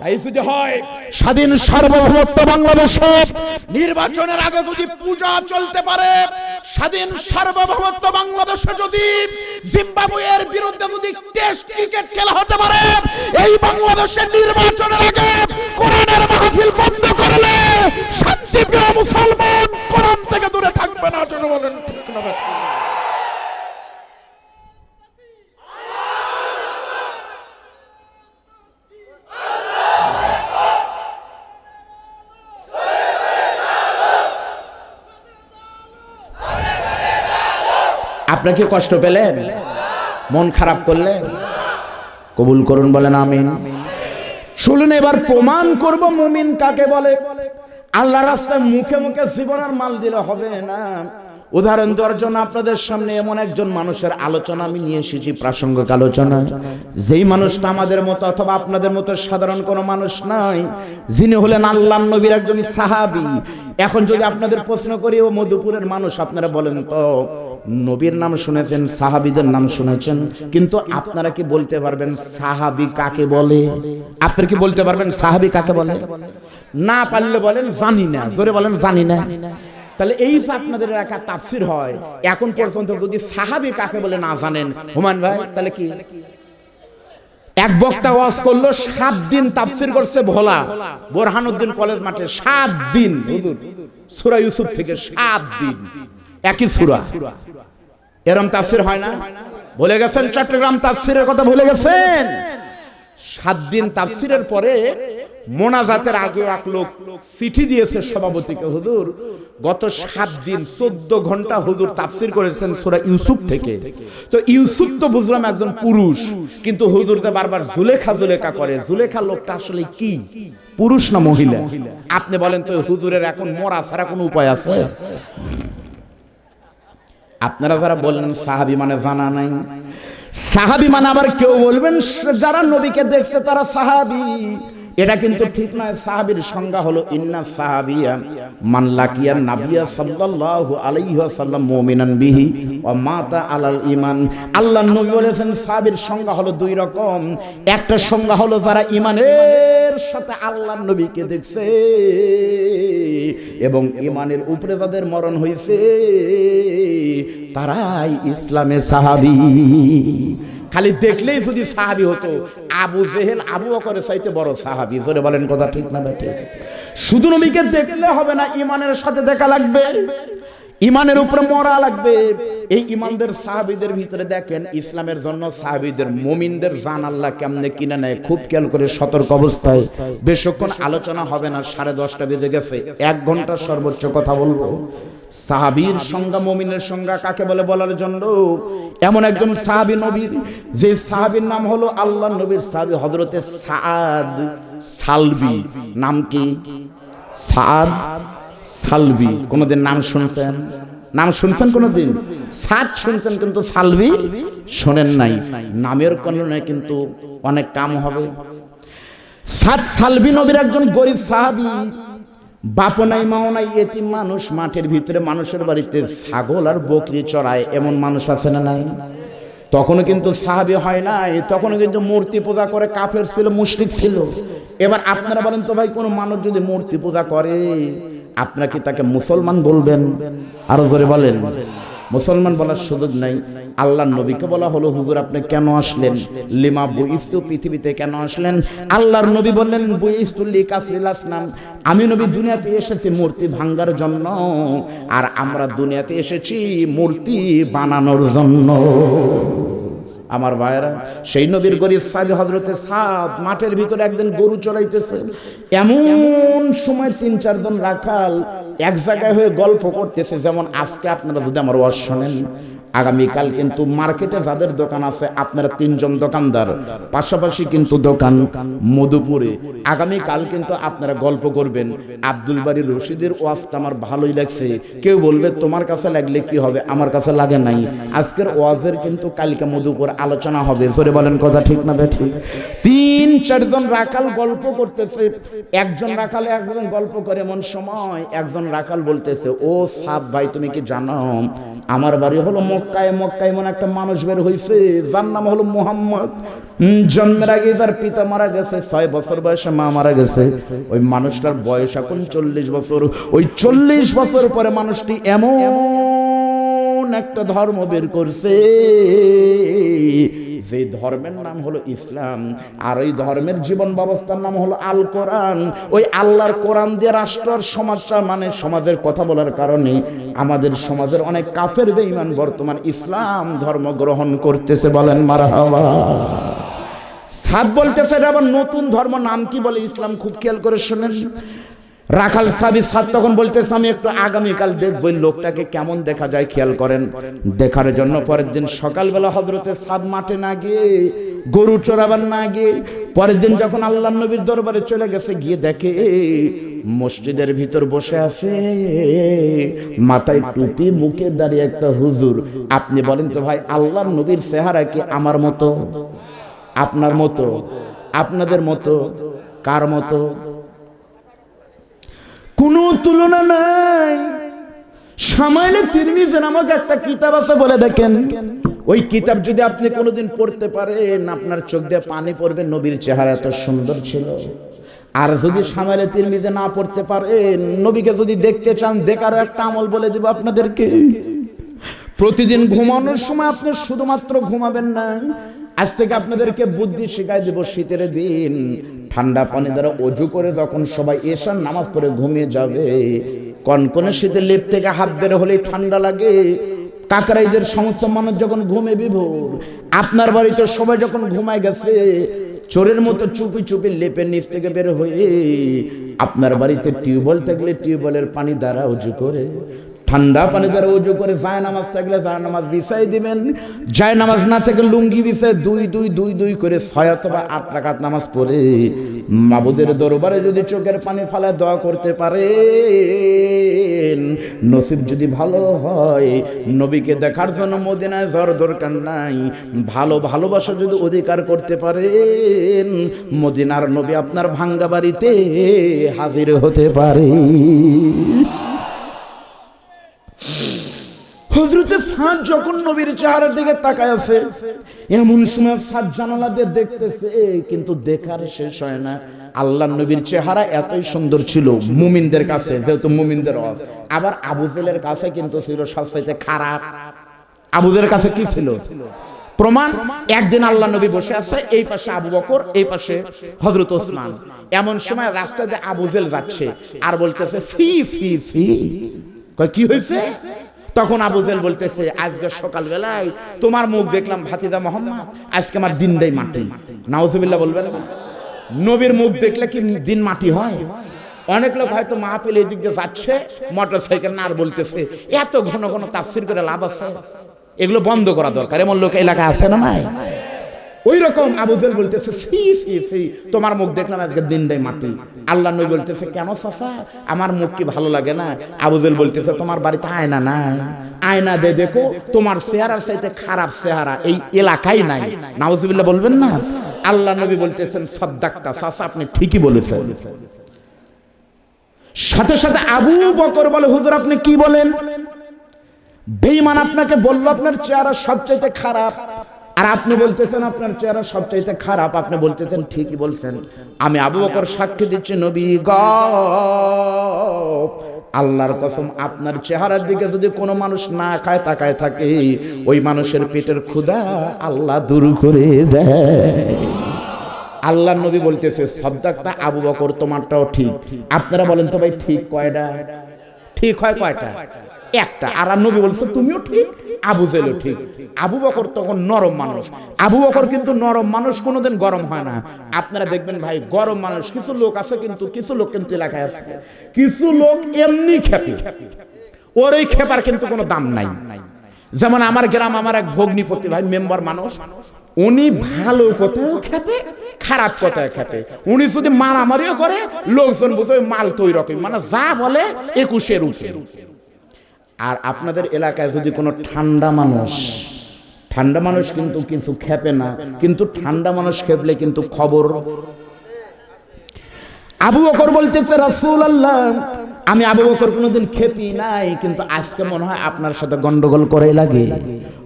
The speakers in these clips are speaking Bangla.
তাই যদি হয় স্বাধীন সার্বভৌমত্ব বাংলাদেশে নির্বাচনের আগে যদি পূজা চলতে পারে স্বাধীন সার্বভৌমত্ব বাংলাদেশে যদি জিম্বাবুয়ের বিরুদ্ধে যদি টেস্ট ক্রিকেট খেলা হতে পারে এই বাংলাদেশের নির্বাচনের আগে কোরআনের মাহফিল বন্ধ করলে শান্তিপ্রিয় মুসলমান কোরআন থেকে দূরে থাকবে না বলেন ঠিক না আপনার কি কষ্ট পেলেন? মন খারাপ করলেন? কবুল করুন, বলেন আমিন। শুনুন, এবার প্রমাণ করব মুমিন কাকে বলে। আল্লাহ রাস্তায় মুখে মুখে জীবনের মাল দিলে হবে না। উদাহরণ দেওয়ার জন্য আপনাদের সামনে এমন একজন মানুষের আলোচনা আমি নিয়ে এসেছি, প্রাসঙ্গিক আলোচনা। যেই মানুষটা আমাদের মতো অথবা আপনাদের মতো সাধারণ কোনো মানুষ নাই, যিনি হলেন আল্লাহ নবীর একজন সাহাবি। এখন যদি আপনাদের প্রশ্ন করি, ও মধুপুরের মানুষ, আপনারা বলেন তো। নবীর নাম শুনেছেন, সাহাবিদের নাম শুনেছেন, কিন্তু আপনারা কি বলতে পারবেন, সাহাবি কাকে বলে? আপনারা কি বলতে পারবেন, সাহাবি কাকে বলে? না পারলে বলেন, জানি না, জোরে বলেন, জানি না। তাহলে এই যে আপনাদের এলাকা তাফসির হয়, এখন পর্যন্ত যদি সাহাবি কাকে বলে না জানেন, হুমায়ুন ভাই, তাহলে কি? এক বক্তা ওয়াজ করল, সাত দিন তাফসির করছে ভোলা, বোরহানুদ্দিন কলেজ মাঠে, সাত দিন, হুজুর, সূরা ইউসুফ থেকে সাত দিন। একই সূরা। এরম তাফসির হয় না? ভুলে গেছেন? চট্টগ্রাম তাফসিরের কথা ভুলে গেছেন? সাত দিন তাফসিরের পরে মোনাজাতের আগে এক লোক চিঠি দিয়েছে সভাপতিকে, হুজুর, গত সাত দিন চোদ্দ ঘণ্টা হুজুর তাফসির করেছেন সুরা ইউসুফ থেকে। তো ইউসুফ তো বুঝলাম একজন পুরুষ, কিন্তু হুজুর যে বারবার জুলেখা জুলেখা করে। জুলেখা লোকটা আসলে কি? পুরুষ না মহিলা? আপনি বলেন তো, হুজুরের এখন মরা ছাড়া কোনো উপায় আছে? আপনারা যারা বললেন সাহাবি মানে জানা নাই। সাহাবি মানে আবার কেউ বলবেন যারা নবীকে দেখছে তারা সাহাবি। এটা কিন্তু ঠিক নয় সাহাবীর সংজ্ঞা হলো ইন্না সাহাবিয়া মান লাকিয়া নাবিয়া সাল্লাল্লাহু আলাইহি ওয়াসাল্লাম মুমিনান বিহি ওয়া মাতা আলাল ঈমান। আল্লাহ নবী বলেছেন সাহাবীর সংজ্ঞা হলো দুই রকম। একটা সংজ্ঞা হলো যারা ঈমানের সাথে আল্লাহর নবীকে দেখছে এবং ঈমানের উপরে যাদের মরণ হয়েছে, তারাই ইসলামে সাহাবি। খালি দেখলেই যদি সাহাবি হতো, আবু জেহেল আবু বকরের চাইতে বড় সাহাবি। ধরে বলেন কথা ঠিক না ঠিক শুধু নবীকে দেখলে হবে না, ইমানের সাথে দেখা লাগবে। ইমানের উপরে মরা লাগবে। এই ইমানদের সাহাবিদের ভিতরে দেখেন, ইসলামের জন্য সাহাবিদের মুমিনদের জান আল্লাহ কেমনে কিনে নেয়, খুব খেয়াল করে সতর্ক অবস্থায়। বেশক্ষণ আলোচনা হবে না, সাড়ে দশটা বেজে গেছে, এক ঘণ্টা সর্বোচ্চ কথা বলব। সাহাবীর সংজ্ঞা মমিনের সংজ্ঞা কাকে বলে বলার জন্য? এমন একজন সাহাবী নবীর যে সাহাবীর নাম হলো আল্লাহ নবীর সাহাবী হযরতে সাদ সালবি। নাম কি? সাদ সালবি কোনদিন নাম শুনছেন? নাম শুনছেন কোনদিন? সাদ শুনছেন, কিন্তু সালবি শোনেন নাই। নামের কারণে কিন্তু অনেক কাম হবে। সাদ সালবি নবীর একজন গরিব সাহাবী, বাপ নাই, মাও নাই, এতিম মানুষ, মাঠের ভিতরে মানুষের বাড়িতে ছাগল আর বকরি চড়ায়, এমন মানুষ আছে না নাই? তখনও কিন্তু সাহাবি হয় নাই, তখনও কিন্তু মূর্তি পূজা করে কাফের ছিল, মুশরিক ছিল। এবার আপনারা বলেন তো ভাই, কোনো মানুষ যদি মূর্তি পূজা করে আপনারা কি তাকে মুসলমান বলবেন। আরও করে বলেন। মুসলমান বলার সুযোগ নাই। আল্লাহর নবীকে বলা হলো, হুজুর, আপনি কেন আসলেন? লিমা বুইস্তু পৃথিবীতে কেন আসলেন? আল্লাহর নবী বললেন, বুইস্তু লিকাসরিল আসনাম আমি নবী দুনিয়াতে এসেছি মূর্তি ভাঙ্গার জন্য, আর আমরা দুনিয়াতে এসেছি মূর্তি বানানোর জন্য। আমার ভাইয়েরা, সেই নবীর গরিব সাহেব হজরতে সাদ মাঠের ভিতরে একদিন গরু চড়াইতেছে। এমন সময় তিন চারজন রাখাল এক জায়গায় হয়ে গল্প করতেছে, যেমন আজকে আপনারা যদি আমার ওয়াজ শোনেন আগামীকাল কিন্তু মার্কেটে যাদের দোকান আছে, আপনারা তিনজন দোকানদার। পাশাপাশি কিন্তু দোকান মধুপুরে। আগামীকাল কিন্তু আপনারা গল্প করবেন। আব্দুল বাড়ি রশিদের ওয়াজটা আমার ভালোই লাগছে। কেউ বলবে, তোমার কাছে লাগলে কি হবে? আমার কাছে লাগে নাই। আজকের ওয়াজের কিন্তু কালকে মধুপুর আলোচনা হবে। ধরে বলেন কথা ঠিক না ঠিক তিন, চারজন রাখাল গল্প করতেছে। একজন রাখালে একজন গল্প করে এমন সময়। একজন রাখাল বলতেছে, ও সাপ ভাই, তুমি কি জানো? আমার বাড়ি হলো মক্কায় মক্কায় এমন একটা মানুষ বের হয়েছে যার নাম হলো মোহাম্মদ। জন্মের আগে তার পিতা মারা গেছে, ছয় বছর বয়সে মা মারা গেছে। ওই মানুষটার বয়স এখন চল্লিশ বছর। ওই চল্লিশ বছর পরে মানুষটি এমন একটা ধর্ম বের করছে যে ধর্মের নাম হলো ইসলাম, আর ওই ধর্মের জীবন ব্যবস্থার নাম হলো আল কোরআন ওই আল্লাহর কোরআন দিয়ে রাষ্ট্র আর সমাজটা মানে সমাজের কথা বলার কারণে। আমাদের সমাজের অনেক কাফের বেঈমান বর্তমান ইসলাম ধর্ম গ্রহণ করতেছে, বলেন মারহাবা। সাদ বলতেছে, এটা আবার নতুন ধর্ম, নাম কি বলে ইসলাম? খুব খেয়াল করে শোনেন। রাখাল সাবি সাদ তখন বলতেছে, আমি একটু আগামীকাল দেখব লোকটাকে কেমন দেখা যায়, খেয়াল করেন। দেখার জন্য পরের দিন সকালবেলা হজরতে সাদ মাঠে না গিয়ে, গরু চড়াবার না গিয়ে, পরের দিন যখন আল্লাহ নবীর দরবারে চলে গেছে, গিয়ে দেখে মসজিদের ভিতর বসে আছে, মাথায় টুপি, মুখে দাঁড়িয়ে একটা হুজুর। আপনি বলেন তো ভাই আল্লাহ নবীর চেহারা কি আমার মতো? আপনার মতো? আপনাদের মতো? কার মতো? কোনো তুলনা নাই। সামাইলে তিরমিজে আমাকে একটা কিতাব আছে বলে দেখেন। ওই কিতাব যদি আপনি কোনোদিন পড়তে পারেন, আপনার চোখ দিয়ে পানি পড়বে, নবীর চেহারা এত সুন্দর ছিল। আর যদি সামাইলে তিরমিজে না পড়তে পারেন, নবীকে যদি দেখতে চান দেখার একটা আমল বলে দিব আপনাদেরকে। প্রতিদিন ঘুমানোর সময় আপনি শুধুমাত্র ঘুমাবেন না, আজ থেকে আপনাদেরকে বুদ্ধি শিখাই দেব শীতের দিন। ঠান্ডা পানি দ্বারা অজু করে তখন সবাই এসার নামাজ পড়ে ঘুমিয়ে যাবে, কনকনে শীতের লেপ থেকে হাত বের হলে ঠান্ডা লাগে। কাকরাইদের সমস্ত মানুষ যখন ঘুমে বিভোর, আপনার বাড়িতে সবাই যখন ঘুমায় গেছে, চোরের মতো চুপি চুপি লেপের নিচ থেকে বের হয়ে আপনার বাড়িতে টিউবওয়েল থাকলে টিউবওয়েলের পানি দ্বারা উজু করে। ঠান্ডা পানি দ্বারা উজু করে যায় নামাজ থাকলে যায় নামাজ বিছাই দিবেন। যায় নামাজ না থেকে লুঙ্গি বিছায় দুই দুই দুই দুই করে ছয় অথবা আট রাকাত নামাজ পড়ে। মাবুদের দরবারে যদি চোখের পানি ফালা দোয়া করতে পারে নসিব যদি ভালো হয়, নবীকে দেখার জন্য মদিনায় যাওয়ার দরকার নাই। ভালো ভালোবাসা যদি অধিকার করতে পারেন, মদিনার নবী আপনার ভাঙ্গা বাড়িতে হাজির হতে পারে। হজরতে সাদ যখন নবীর চেহারার দিকে তাকায় আছে এমন সময় সাদ জানালা দিয়ে দেখতেছে কিন্তু দেখার শেষ হয় না। আল্লাহ নবীর চেহারা এতই সুন্দর ছিল, মুমিনদের কাছে, যেহেতু মুমিনদের রস আবার আবু জেলের কাছে কিন্তু ছিল সবচাইতে খারাপ। আবুদের কাছে কি ছিল? প্রমাণ, একদিন আল্লাহ নবী বসে আছে, এই পাশে আবু বকর, এই পাশে হজরত ওসমান। এমন সময় রাস্তা দিয়ে আবু জেল যাচ্ছে, আর বলতেছে, ফি ফি ফি। কি হয়েছে? তখন আবু জেল বলতেছে, আজকে সকালবেলায় তোমার মুখ দেখলাম ভাতিদা মোহাম্মদ, আজকে আমার দিনটাই মাটি। নাউজুবিল্লাহ বলবে না নবীর মুখ দেখলে কি দিন মাটি হয়? অনেক লোক হয়তো মাহফিল এই দিক দিয়ে যাচ্ছে মোটর সাইকেল না আর বলতেছে, এত ঘন ঘন তাফসির করে লাভ আছে। এগুলো বন্ধ করা দরকার। এমন লোক এলাকা আছে না নাই? ওই রকম আবুজেল বলতেছে, সি সি সি, তোমার মুখ দেখলাম আজকে দিনটাই মাটি। আল্লাহ নবী বলতেছে, কেন চাচা আমার মুখ কি ভালো লাগে না? আবুজেল বলতেছে, তোমার বাড়িতে আয়না নাই। আয়না দে দেখো, তোমার চেহারার চাইতে খারাপ চেহারা এই এলাকায় নাই। নাউজুবিল্লাহ বলবেন না? আল্লাহ নবী বলতেছেন, সদ্দাক্তা, চাচা, আপনি ঠিকই বলেছেন। সাথে সাথে আবু বকর বলে, হুজুর, আপনি কি বলেন? বেঈমান আপনাকে বলল, আপনার চেহারা সবচাইতে খারাপ। আর আপনি বলতেছেন আপনার চেহারা সবচাইতে খারাপ, আপনি বলতেছেন ঠিকই বলছেন। আমি আবু বকর সাক্ষী দিচ্ছি, নবী গ। আল্লাহর কসম, আপনার চেহারার দিকে যদি কোনো মানুষ না খায়, তাকায় থাকে, ওই মানুষের পেটের ক্ষুধা আল্লাহ দূর করে দেয়। আল্লাহ নবী বলতেছে সদ্দাকটা আবু বকর, তোমারটাও ঠিক। আপনারা বলেন তো ভাই, ঠিক কয়টা? ঠিক হয় কয়টা? একটা। আর নবী বলছে, তুমিও ঠিক, আবু জেলও ঠিক। আবু বকর তখন নরম মানুষ। আবু বকর কিন্তু নরম মানুষ, কোনোদিন গরম হয় না। আপনারা দেখবেন ভাই, গরম মানুষ, কিছু লোক আছে কিন্তু, কিছু লোক কিন্তু এলাকায় আছে। কিছু লোক এমনি খেপে। ওর এই খেপার কিন্তু কোনো দাম নাই। যেমন আমার গ্রাম, আমার এক ভগ্নিপতি ভাই, মেম্বার মানুষ, উনি ভালো কথাও খেপে, খারাপ কথায় খেপে। উনি যদি মারামারিও করে, লোকজন বুঝে মাল তো ওই রকম মানে যা বলে, একুশের উঠে। আর আপনাদের এলাকায় যদি কোনো ঠান্ডা মানুষ ঠান্ডা মানুষ কিন্তু কিছু খেপে না, কিন্তু ঠান্ডা মানুষ খেপলে কিন্তু খবর। আবু বকর বলতেছে রাসূল আল্লাহ আমি আবু বকর কোনোদিন খেপি নাই, কিন্তু আজকে মনে হয় আপনার সাথে গন্ডগোল করে লাগে।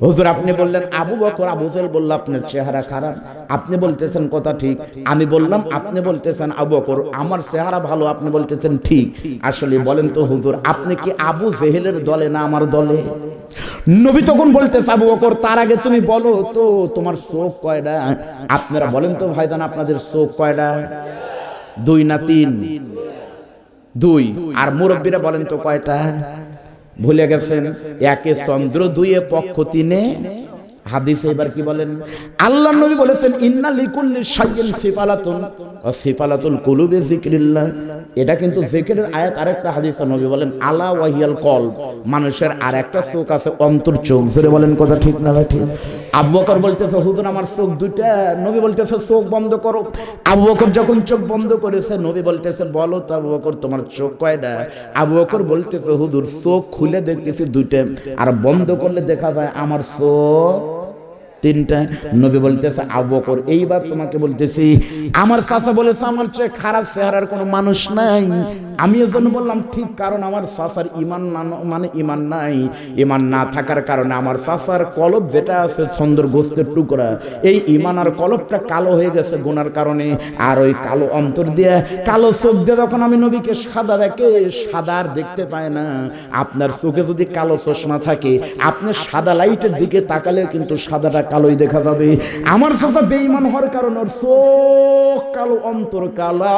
হুজুর, আপনি বললেন, আবু বকর, আবু জেল বলল, আপনার চেহারা খারাপ। আপনি বলতেছেন কথা ঠিক। আমি বললাম, আপনি বলতেছেন আবু বকর, আমার চেহারা ভালো, আপনি বলতেছেন ঠিক। আসলে বলেন তো, হুজুর, আপনি কি আবু জেহেলের দলে না আমার দলে? নবী তখন বলতেছে, আবু বকর, তার আগে তুমি বলো তো, তোমার চোখ কয়টা আপনারা বলেন তো ভাইদান আপনাদের চোখ কয়টা দুই না তিন? দুই। আর মুরব্বীরা বলেন তো কয়টা? ভুলে গেছেন? একে চন্দ্র দুইয়ে পক্ষ তিনে। হাদিসে এবার কি বলেন? আল্লাহ নবী বলেছেন ইন্না লিকুল্লি সিফালাতুন ও সিফালাতুল কুলুবি যিকরিল্লাহ। এটা কিন্তু আয়াত আরেকটা হাদিসে নবী বলেন আলা ওয়াহিয়াল কলব। মানুষের আর একটা চোখ আছে অন্তর চোখ। জোরে বলেন কথা ঠিক না ভাই ঠিক? আবু বকর বলতেছে, হুজুর, আমার চোখ দুইটা নবী বলতেছে, চোখ বন্ধ করো। আবু বকর যখন চোখ বন্ধ করেছে, নবী বলতেছে, বলো তো আবু বকর, তোমার চোখ কয়টা? আবু বকর বলতেছে, হুজুর, চোখ খুলে দেখতেছি দুইটা, আর বন্ধ করলে দেখা যায় আমার চোখ তিনটা। নবী বলতেছে, আবু বকর, এইবার তোমাকে বলতেছি, আমার চাচা বলেছে, আমার চেয়ে খারাপ চেহারার কোনো মানুষ নাই। আমি এজন্য বললাম, ঠিক কারণ আমার চাচার ইমান না মানে ইমান নাই। ইমান না থাকার কারণে আমার চাচার কলব যেটা আছে সুন্দর গোস্তের টুকরা, এই ইমান আর কলবটা কালো হয়ে গেছে গুনার কারণে। আর ওই কালো অন্তর দিয়ে, কালো চোখ দিয়ে যখন আমি নবীকে সাদা দেখে, সাদা আর দেখতে পায় না। আপনার চোখে যদি কালো চশমা থাকে, আপনি সাদা লাইটের দিকে তাকালে কিন্তু সাদাটা কালোই দেখা যাবে। আমার চাচা বেঈমান হওয়ার কারণে ওর চোখ কালো, অন্তর কালো।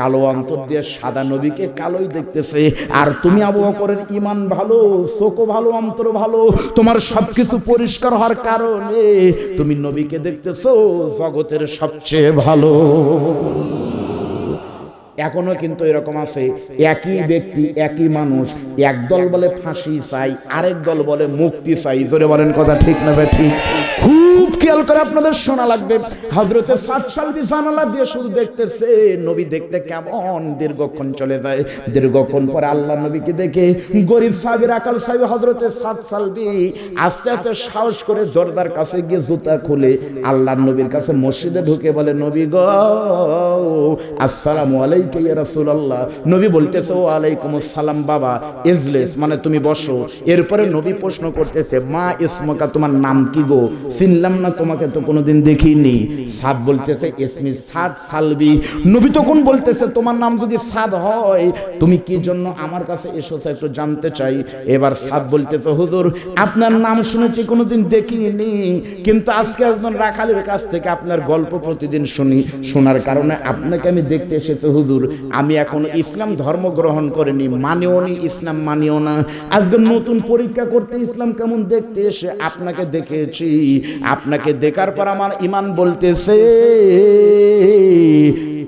কালো অন্তর দিয়ে সাদা নবীকে কালোই দেখতেছে। আর তুমি আবু বকরের ইমান ভালো, চোখও ভালো অন্তর ভালো, তোমার সবকিছু পরিষ্কার হওয়ার কারণে তুমি নবীকে দেখতেছো জগতের সবচেয়ে ভালো। এখনও কিন্তু এরকম আছে, একই ব্যক্তি, একই মানুষ, এক দল বলে ফাঁসি চাই, আরেক দল বলে মুক্তি চাই। জোরে বলেন কথা ঠিক না ঠিক? খুব খেয়াল করে আপনাদের শোনা লাগবে। হজরতে সাত সাল বিছানালা দিয়ে শুধু দেখতেছে, নবী দেখতে কেমন দীর্ঘক্ষণ চলে যায়। দীর্ঘক্ষণ পরে আল্লাহ নবীকে দেখে গরিব সাহেবের আকাল সাহেব হজরতে সাত সালবি আস্তে আস্তে সাহস করে জোরদার কাছে গিয়ে জুতা খুলে আল্লাহ নবীর কাছে মসজিদে ঢুকে বলে, নবী গো, আসসালামু আলাইকা ইয়া রাসূলুল্লাহ। নবী বলতেছে, ও আলাইকুম আসসালাম বাবা, ইজলিস মানে তুমি বসো। এরপরে নবী প্রশ্ন করতেছে, মা ইসমকা, তোমার নাম কি গো? চিনলাম না, তোমাকে তো কোনোদিন দেখিনি। সাদ বলতেছে, ইসমি সাদ সালবি। নবী তখন বলতেছে, তোমার নাম যদি সাদ হয়, তুমি কি জন্য আমার কাছে এসেছ একটু জানতে চাই? এবার সাদ বলতেছে, হুজুর, আপনার নাম শুনেছি, কোনোদিন দেখিনি। কিন্তু আজকে একজন রাখালের কাছ থেকে আপনার গল্প প্রতিদিন শুনি। শোনার কারণে আপনাকে আমি দেখতে এসেছি, হুজুর। আমি এখন ইসলাম ধর্ম গ্রহণ করিনি। মানেও নি, ইসলাম মানিও না। আজকে নতুন পরীক্ষা করতে ইসলাম কেমন দেখতে এসে আপনাকে দেখেছি। আপনাকে দেখার পর আমার ইমান বলতেছে,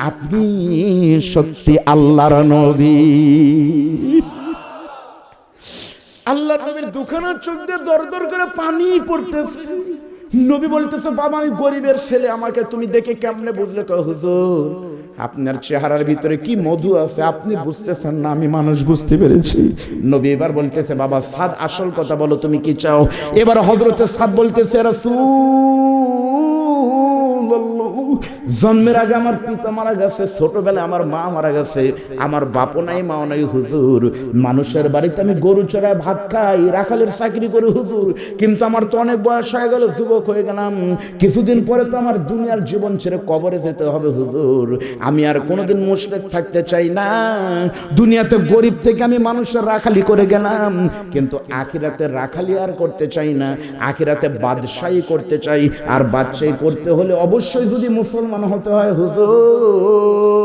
আপনি সত্যি আল্লাহর নবী। আল্লাহ নবীর দুখানা চোখ দিয়ে দর দর করে পানি পড়তেছে। নবী বলতেছে, বাবা, আমি গরিবের ছেলে, আমাকে তুমি দেখে কেমনে বুঝলে? হুজুর আপনার চেহারার ভিতরে কি মধু আছে? আপনি বুঝতেছেন না, আমি মানুষ বুঝতে পেরেছি। নবী এবার বলতেছে, বাবা, সাদ, আসল কথা বলো, তুমি কি চাও? এবার হজরতে সাদ বলতেছে, রাসূলুল্লাহ জন্মের আগে আমার পিতা মারা গেছে, ছোটবেলায় আমার মা মারা গেছে, আমার বাপও নাই, মাও নাই, হুজুর। মানুষের বাড়িতে আমি গরু চড়ায় ভাত খাই, রাখালের চাকরি করি, হুজুর। কিন্তু আমার তো অনেক বয়স হয়ে গেল, যুবক হয়ে গেলাম। কিছুদিন পরে তো আমার দুনিয়ার জীবন ছেড়ে কবরে যেতে হবে, হুজুর। আমি আর কোনোদিন মুশরিক থাকতে চাই না। দুনিয়াতে গরিব থেকে আমি মানুষের রাখালি করে গেলাম, কিন্তু আখিরাতে রাখালি আর করতে চাই না। আখিরাতে বাদশাহী করতে চাই, আর বাদশাহী করতে হলে অবশ্যই যদি মুসলমান হতে হয়, হুজুর।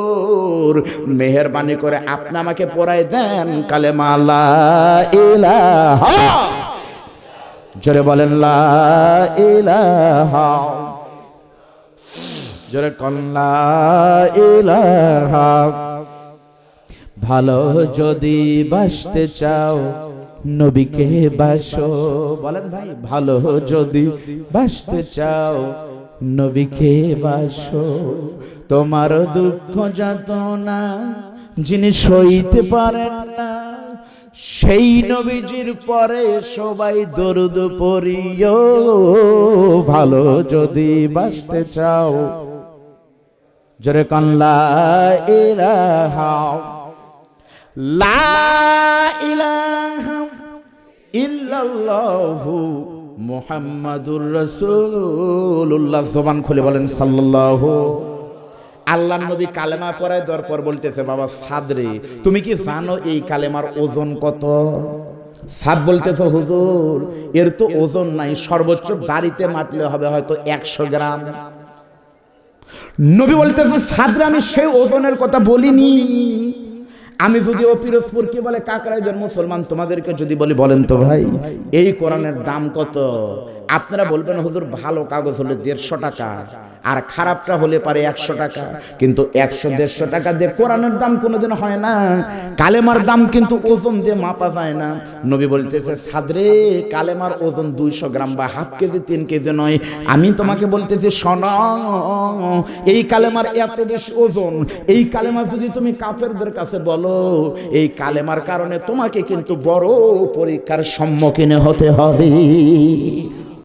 মেহরবানি করে আপনি আমাকে পড়াই দেন কালেমা, লা ইলাহা। জোরে বলেন, লা ইলাহা। জোরে কল্লা ইলাহা। ভালো যদি বাসতে চাও, নবীকে বাসো। বলেন ভাই, ভালো যদি বাসতে চাও নবীকে বাসো, তোমার দুঃখ যাতনা যিনি সইতে পারেন না। সেই নবীজির পরে সবাই দরুদ পড়িও, ভালো যদি বাসতে চাও। জোরে কান্লা ইলাহা, লা ইলাহা ইল্লাল্লাহু মুহাম্মাদুর রাসূলুল্লাহ। জবান খুলে বলেন, সাল্লাল্লাহু। আল্লাহ নবী কালেমা পড়ায় দরপর বলতেছে, বাবা সাদরে তুমি কি জানো এই কালেমার ওজন কত? সাদ বলতেছে, হুজুর, এর তো ওজন নাই, সর্বোচ্চ দাড়িতে মাতলে হবে হয়তো একশো গ্রাম। নবী বলতেছে সাদরে আমি সেই ওজনের কথা বলিনি। আমি যদি ও পিরোজপুর কি বলে কাকরাইদের মুসলমান, তোমাদেরকে যদি বলি বলেন তো ভাই, এই কোরআনের দাম কত? আপনারা বলবেন, হুজুর, ভালো কাগজ হলে দেড়শো টাকা, আর খারাপটা হলে পারে একশো টাকা। কিন্তু একশো, দেড়শো টাকা দিয়ে কোরআনের দাম কোনোদিন হয় না, কালেমার দাম কিন্তু ওজন দিয়ে মাপা যায় না। নবী বলতেছে, সাদরে, কালেমার ওজন দুইশো গ্রাম বা হাফ কেজি, তিন কেজি নয়। আমি তোমাকে বলতেছি, শোন, এই কালেমার এত বেশি ওজন, এই কালেমা যদি তুমি কাফেরদের কাছে বলো, এই কালেমার কারণে তোমাকে কিন্তু বড় পরীক্ষার সম্মুখীন হতে হবে।